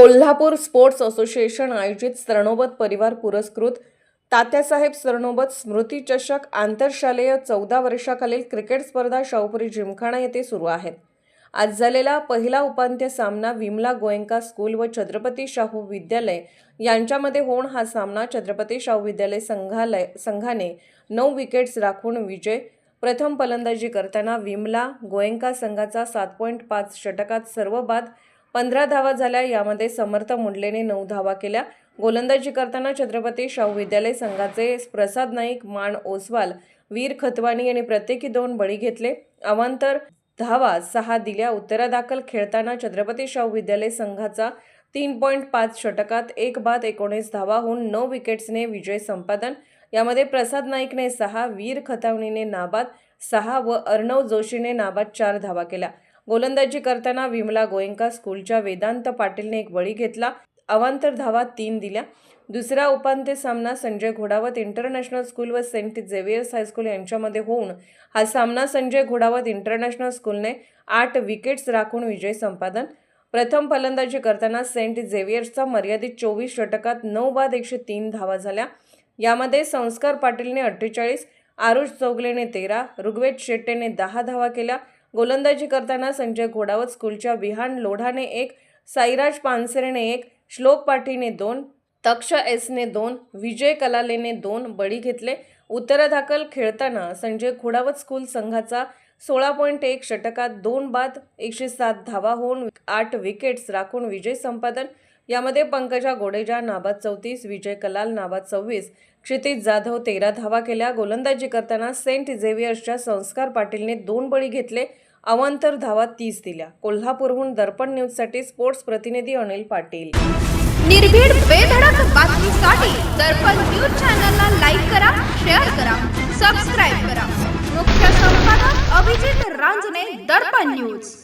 Kolhapur sports association आयोजित स्तरणोबत परिवार पुरस्कृत. तात्यासाहेब स्तरणोबत स्मृतीचषक आंतरशालेय चौदा वर्षाखालील क्रिकेट स्पर्धा शाहूपुरी जिमखाना येथे सुरू आहेत. आज झालेला पहिला उपांत्य सामना विमला गोयंका स्कूल व छत्रपती शाहू विद्यालय यांच्यामध्ये होऊन हा सामना छत्रपती शाहू विद्यालय संघालय संघाने नऊ विकेट्स राखून विजय प्रथम फलंदाजी करताना विमला गोयंका संघाचा सात पॉईंट पाच षटकात सर्व बाद पंधरा धावा झाल्या. यामध्ये समर्थ मुंडलेने नऊ धावा केल्या. गोलंदाजी करताना छत्रपती शाहू विद्यालय संघाचे प्रसाद नाईक मान ओसवाल वीर खतवानी यांनी प्रत्येकी दोन बळी घेतले. अवांतर धावा सहा दिल्या. उत्तरादाखल खेळताना छत्रपती शाहू विद्यालय संघाचा तीन पॉईंट पाच षटकात एक बाद एकोणीस धावा होऊन नऊ विकेट्सने विजय संपादन. यामध्ये प्रसाद नाईकने सहा वीर खतावणीने नाबाद सहा व अर्णव जोशीने नाबाद चार धावा केल्या. गोलंदाजी करताना विमला गोयंका स्कूलच्या वेदांत पाटीलने एक बळी घेतला. अवांतर धावा तीन दिल्या. दुसरा उपांत्य सामना संजय घोडावत इंटरनॅशनल स्कूल व सेंट झेवियर्स हायस्कूल यांच्यामध्ये होऊन हा सामना संजय घोडावत इंटरनॅशनल स्कूलने आठ विकेट्स राखून विजय संपादन. प्रथम फलंदाजी करताना सेंट झेवियर्सचा मर्यादित चोवीस षटकात नऊ बाद एकशे तीन धावा झाल्या. यामध्ये संस्कार पाटीलने अठ्ठेचाळीस आरुष चौगलेने तेरा ऋग्वेद शेट्टेने दहा धावा केल्या. गोलंदाजी करताना संजय घोडावत स्कूलच्या विहान लोढाने एक साईराज पानसरेने एक श्लोक पाटीने दोन तक्ष एसने दोन विजय कलालेने दोन बळी घेतले. उत्तरादाखल खेळताना संजय घोडावत स्कूल संघाचा सोळा पॉईंट एक षटकात दोन बाद एकशे सात धावा होऊन आठ विकेट्स राखून विजय संपादन यामध्ये पंकजा गोडेजा नाबाद चौतीस विजय कलाल नाबाद सव्वीस क्षितिज जाधव तेरा धावा केल्या. गोलंदाजी करताना सेंट झेवियर्सच्या संस्कार पाटीलने दोन बळी घेतले. अवांतर धावा तीस दिल्या. कोल्हापूरहून दर्पण न्यूजसाठी स्पोर्ट्स प्रतिनिधी अनिल पाटील. निर्भीड बेधडक बातमीसाठी दर्पण न्यूज चॅनलला लाईक करा शेअर करा सबस्क्राईब करा. मुख्य संपादक अभिजित रांजणे दर्पण न्यूज.